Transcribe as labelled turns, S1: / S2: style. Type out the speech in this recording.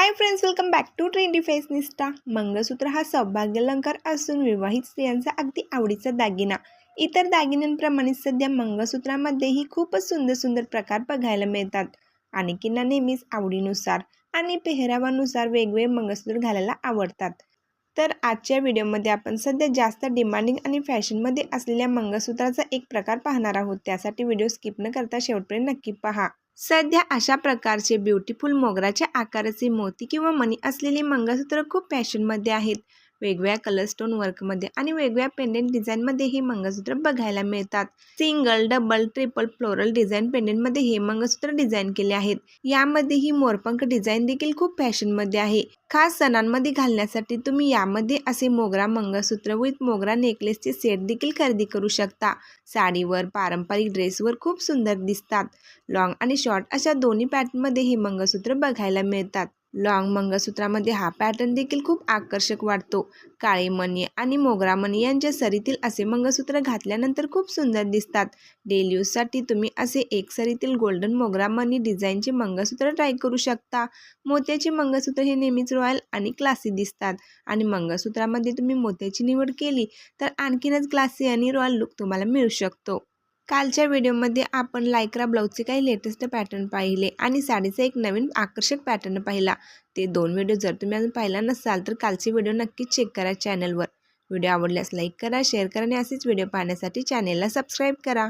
S1: Hi friends welcome back to trendy fashionista mangalsutra हा सौभाग्य अलंकार असून विवाहित स्त्रियांचा अगदी आवडीचा दागिना. इतर दागिन्यांप्रमाणे सध्या मंगळसूत्रामध्येही खूपच सुंदर सुंदर प्रकार बघायला मिळतात. अनेकींना नेहमीच आवडीनुसार आणि पेहरावानुसार वेगवेगळे मंगळसूत्र घालायला आवडतात. तर आजच्या व्हिडिओमध्ये आपण सध्या जास्त डिमांडिंग आणि फॅशनमध्ये असलेल्या मंगळसूत्राचा एक प्रकार पाहणार आहोत. त्यासाठी व्हिडिओ स्किप न करता शेवटपर्यंत नक्की पहा. सध्या अशा प्रकारचे ब्युटिफुल मोगराच्या आकाराचे मोती किंवा मणी असलेले मंगळसूत्र खूप फॅशनमध्ये आहेत. वेगवेगळ्या कलर स्टोन वर्कमध्ये आणि वेगवेगळ्या पेंडेंट डिझाईनमध्ये हे मंगळसूत्र बघायला मिळतात. Single double triple floral design पेंडेंटमध्ये हे मंगळसूत्र डिझाईन केले आहेत. यामध्ये ही मोरपंख डिझाईन देखील खूप फॅशनमध्ये आहे. खास सणांमध्ये घालण्यासाठी तुम्ही यामध्ये असे मोगरा मंगळसूत्र विथ मोगरा नेकलेसचे सेट देखील खरेदी करू शकता. साडीवर पारंपरिक ड्रेसवर खूप सुंदर दिसतात. लॉंग आणि शॉर्ट अशा दोन्ही पॅटर्नमध्ये हे मंगळसूत्र बघायला मिळतात. लॉंग मंगळसूत्रामध्ये हा पॅटर्न देखील खूप आकर्षक वाटतो. काळे मणी आणि मोगरा मणी यांच्या सरीतील असे मंगळसूत्र घातल्यानंतर खूप सुंदर दिसतात. डेली यूजसाठी तुम्ही असे एक सरीतील गोल्डन मोगरा मणी डिझाईनचे मंगळसूत्र ट्राय करू शकता. मोत्याचे मंगळसूत्र हे नेहमीच रॉयल आणि क्लासी दिसतात. आणि मंगळसूत्रामध्ये तुम्ही मोत्याची निवड केली तर आणखीनच क्लासी आणि रॉयल लुक तुम्हाला मिळू शकतो. कालच्या व्हिडिओमध्ये आपण लायक्रा ब्लाऊजचे काही लेटेस्ट पॅटर्न पाहिले आणि साडीचा एक नवीन आकर्षक पॅटर्न पाहिला. ते दोन व्हिडिओ जर तुम्ही अजून पाहिला नसाल तर कालचे व्हिडिओ नक्कीच चेक करा चॅनलवर व्हिडिओ आवडल्यास लाईक करा शेअर करा आणि असेच व्हिडिओ पाहण्यासाठी चॅनेलला सबस्क्राईब करा.